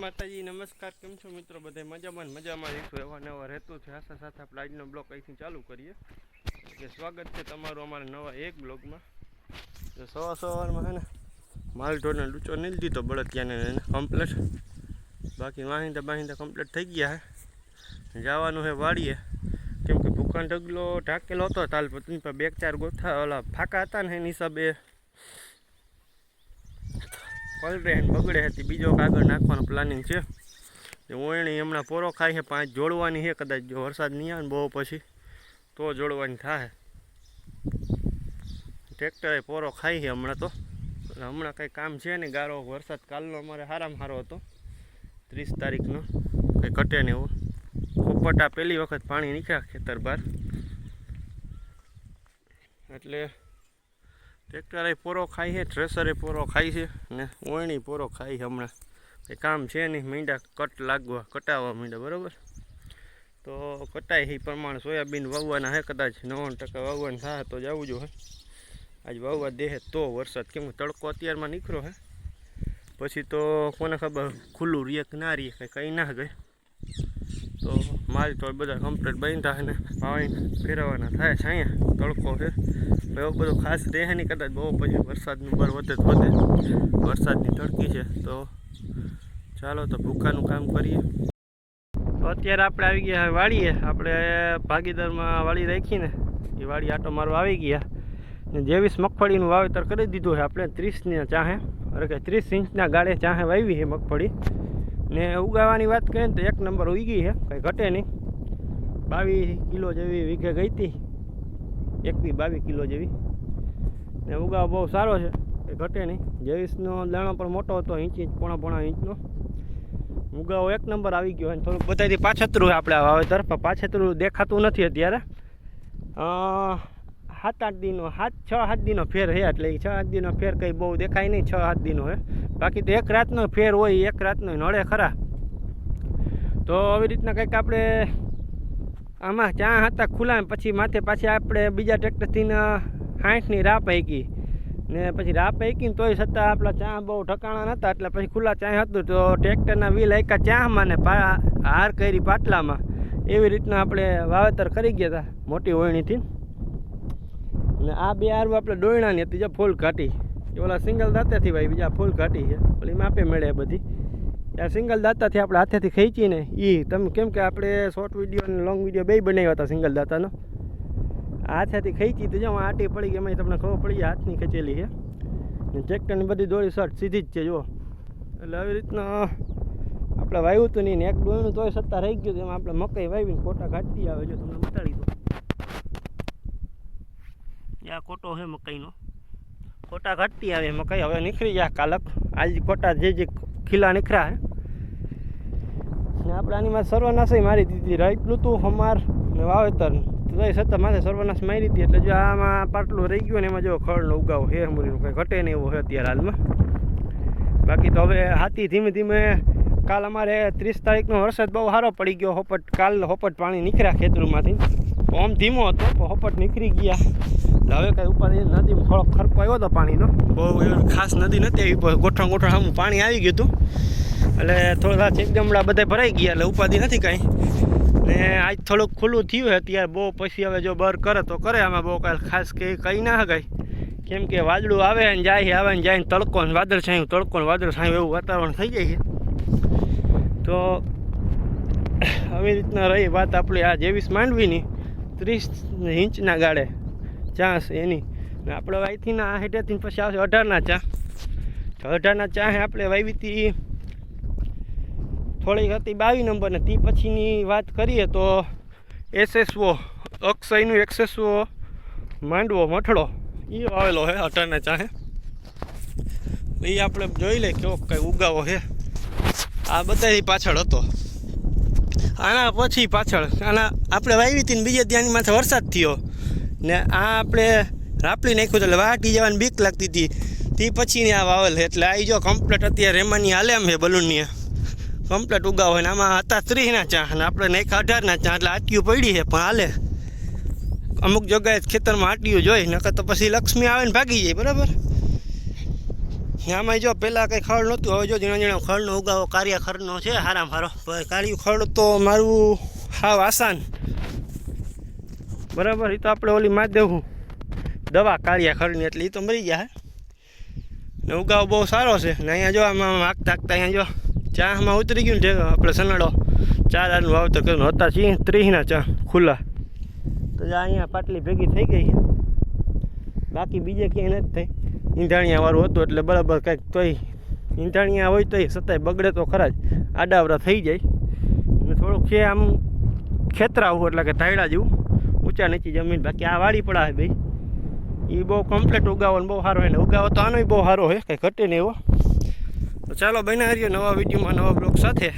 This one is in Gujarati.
માતાજી, નમસ્કાર. કેમ છો મિત્રો? બધા મજામાં મજામાં? રહીશું એવા નવા રહેતું છે. સાથે સાથે આપણે આજનો બ્લોગ અહીંથી ચાલુ કરીએ. કે સ્વાગત છે તમારું અમારા નવા એક બ્લોગમાં. તો સવાર સવારમાં છે ને, માલ ઢોરને લૂચો નહીં દીધો બળદિયાને એને કમ્પ્લેટ બાકી વાહિંદા બાહિંદા કમ્પ્લીટ થઈ ગયા હે. જવાનું છે વાડીએ. કેમ કે ભૂખાન ઢગલો ઢાકેલો હતો તાલ પત્ની પર બે ચાર ગોથા ઓલા ફાકા હતા ને એની હિસાબે પલરે ને બગડે હતી. બીજો કાગળ નાખવાનું પ્લાનિંગ છે. ઓયણી હમણાં પોરો ખાય છે પાંચ જોડવાની છે કદાચ. જો વરસાદ નહીં આવે ને બહુ પછી, તો જોડવાની થાય ટ્રેક્ટરે પોરો ખાય છે હમણાં તો. હમણાં કંઈ કામ છે નહીં. ગારો વરસાદ કાલનો અમારે સારામાં સારો હતો. ત્રીસ તારીખનો. કંઈ ઘટે ને એવું. પોપટા પહેલી વખત પાણી નીકળ્યા ખેતર બહાર. એટલે ટ્રેક્ટરે પોરો ખાય છે થ્રેસરે પોરો ખાય છે ને ઓયણી પોરો ખાય છે હમણાં. કંઈ કામ છે નહીં, મીંડા કટ લાગવા કટાવવા મીંડા, બરાબર? તો કટાય એ પ્રમાણે સોયાબીન વાવવાના હે કદાચ નવ્વાણું ટકા વાવવાના થાય તો જવું જોઈએ આજ વાવવા દે તો વરસાદ કેમ તડકો અત્યારમાં નીકળ્યો હે. પછી તો કોને ખબર, ખુલ્લું રીએ કે ના રીએ કંઈ કંઈ ના ગઈ તો મારી તો બધા કમ્પ્લીટ બાંધ્યા થાય ને, પાણી ફેરવવાના થાય છે અહીંયા, તડકો છે. એવો બધો ખાસ રહે નહીં કદાચ બહુ પછી વરસાદનું બર વધે તો વધે. વરસાદની ધડકી છે, તો ચાલો તો ભૂખાનું કામ કરીએ. તો અત્યારે આપણે આવી ગયા વાડીએ. આપણે ભાગીદારમાં વાળી રાખીને એ વાડી આટો મારવા આવી ગયા. ને જેવીસ મગફળીનું વાવેતર કરી દીધું છે, આપણે ત્રીસની ચાહે, અરે કે ત્રીસ ઇંચના ગાળે ચાહે વાવી છે મગફળી. ને ઉગાવાની વાત કરીએ તો એક નંબર ઉગી છે, કંઈ ઘટે નહીં. બાવીસ કિલો જેવી વીઘે ગઈ હતી. એકવી બાવીસ કિલો જેવી. ને ઉગાવ બહુ સારો છે, એ ઘટે નહીં. જેવીસનો દાણો પણ મોટો હતો, ઇંચ ઇંચ પોણા પોણા ઇંચનો. ઉગાવો એક નંબર આવી ગયો અને થોડુંક બધાથી પાછતરું આપણે વાવેતર, પણ પાછતરું દેખાતું નથી અત્યારે. સાત આઠ દિનનો સાત છ સાત દિનનો ફેર છે એટલે છ સાત દિનનો ફેર કંઈ બહુ દેખાય નહીં છ સાત દિનો હે બાકી તો એક રાતનો ફેર હોય, એક રાતનો નળે ખરા. તો આવી રીતના કંઈક આપણે આમાં ચા હતા ખુલ્લા પછી માથે પાછી આપણે બીજા ટ્રેક્ટરથી સાઠની રાહ પૈકી. ને પછી રાહ પૈકીને તોય છતાં આપણા ચા બહુ ઠકાણા નહોતા એટલે પછી ખુલ્લા ચા હતું, તો ટ્રેક્ટરના વ્હીલ એકા ચામાં ને હાર કરી પાટલામાં. એવી રીતના આપણે વાવેતર કરી ગયા હતા મોટી ઓયણીથી ને આ બે હારું આપણે ડોયણાની હતી, જે ફૂલ ઘાટી. ઓલા સિંગલ દાંતેથી ભાઈ, બીજા ફૂલ ઘાટી છે. ઓલી માપે મળે બધી. આ સિંગલ દાંતાથી આપણે હાથેથી ખેંચીને એ તમે કેમ કે આપણે શોર્ટ વીડિયો અને લોંગ વીડિયો બે બનાવ્યા હતા સિંગલ દાંતાનો. હાથેથી ખેંચી તો જો આટી પડી ગઈ એમાં તમને ખબર પડી હાથની ખેંચેલી છે. ટ્રેક્ટરની બધી દોરી શર્ટ સીધી જ છે, જુઓ. એટલે આવી રીતના આપણે વાવ્યું હતું નહીં ને એક ડોયણું તોય સત્તા રહી ગયું એમાં આપણે મકાઈ વાવીને કોટા ઘાટી આવે, જો તમને બતાડી દો આ કોટો છે મકાઈનો. કોટા ઘાટી આવે, મકાઈ હવે નીકળી જાય કાલક. આજ કોટા જે જે ખીલા નીકળ્યા ને આપણે આની માં સર્વનાશ મારી દીધી. રાઈટલું તું હમાર ને વાવેતર. તોય છતાં માથે સર્વનાશ મારી હતી એટલે જો આમાં પાટલું રહી ગયું ને એમાં જો ખળનો ઉગાવો. હેર મુરીનું કંઈ ઘટે નહીં એવું છે અત્યારે હાલમાં. બાકી તો હવે હાથી ધીમે ધીમે, કાલ અમારે ત્રીસ તારીખનો વરસાદ બહુ સારો પડી ગયો. હોપટ, કાલ હોપટ પાણી નીકળ્યા ખેતરમાંથી. ઓમ ધીમો હતો હોપટ નીકળી ગયા. હવે કાંઈ ઉપર નદીમાં થોડોક ખરકો આવ્યો હતો પાણીનો. બહુ ખાસ નદી નથી આવી ગોઠણ ગોઠણ આમ પાણી આવી ગયું હતું. એટલે થોડા ચેકડમડા બધા ભરાઈ ગયા, એટલે ઉપાધિ નથી કાંઈ. ને આજ થોડુંક ખુલ્લું થયું અત્યારે બહુ, પછી હવે જો બર કરે તો કરે, આમાં બહુ કાંઈ ખાસ કે કંઈ ના કાંઈ કેમ કે વાદળું આવે ને જાય આવે ને જાય ને તડકો ને વાદળ છાયું, તડકો ને વાદળ છાયું, એવું વાતાવરણ થઈ જાય છે. તો આવી રીતના રહી વાત આપણી આ જેવીસ માંડવીની, ત્રીસ ઇંચના ગાળે. ચાસ એની. ને આપણે વાઈથી ના હેઠેથી પછી આવશે અઢારના ચા. તો અઢારના ચા આપણે વાવી થોડીક હતી બાવીસ નંબર ને તે પછીની વાત કરીએ તો એસએસઓ અક્ષયનું એક્સેસઓ માંડવો મઠડો એ આવેલો છે અઢારના ચાહે એ આપણે જોઈ લે કેવો કંઈ ઉગાવો છે આ બધાની પાછળ હતો. આના પછી પાછળ. આના આપણે વાવી હતી ને બીજે ત્યાંની માથે વરસાદ થયો. ને આ આપણે રાપડી નાખ્યું એટલે વાટી જવાની બીક લાગતી હતી. તે પછીની આ વાવેલ એટલે આવી જો કમ્પ્લેટ અત્યારે એમાંની હાલે એમ છે બલૂનની. કમ્પ્લેટ ઉગાવ હોય ને આમાં હતા ત્રીસના ચા અને આપણે નાખ્યા અઢારના ચા. એટલે આટીયું પડી છે, પણ હાલે. અમુક જગ્યાએ ખેતરમાં આટીયું જોઈ, નકર તો પછી લક્ષ્મી આવે ને ભાગી જાય, બરાબર? આમાં જો પહેલાં કંઈ ખડ નહોતું, હવે જો ઝીણા ઝીણા ખડનો ઉગાવો કાર્ય ખડનો છે, હારામ હારો. કાળિયું ખડ તો મારું હાવ આસાન. બરાબર એ તો આપણે ઓલી માં દેવું. દવા કાળિયા ખડની એટલે એ તો મરી ગયા ને ઉગાવ બહુ સારો છે. ને અહીંયા જો આમાં હાંકતા હાંકતા અહીંયા જો ચામાં ઉતરી ગયું ને આપણે સનાડો ચાર આનું વાવતર કર્યું હતા છીએ ત્રીસના ચા, ખુલ્લા. તો અહીંયા પાટલી ભેગી થઈ ગઈ બાકી બીજે ક્યાંય નથી થઈ. ઈંધાણિયા વાળું હતું એટલે બરાબર કંઈક તોય, ઈંધાણિયા હોય તોય છતાંય બગડે તો ખરા જ. આડાવડા થઈ જાય. થોડુંક છે આમ ખેતરાવું એટલે કે ધાયડા જેવું. ઊંચા નીચી જમીન. બાકી આ વાળી પડા છે ભાઈ. એ બહુ કમ્પ્લીટ ઉગાવો બહુ સારો હોય ને. ઉગાવો તો આનોય બહુ સારો હોય કંઈ ઘટે નહીં એવો તો ચાલો બનાવી નવા વિડીયોમાં નવા બ્લોગ સાથે.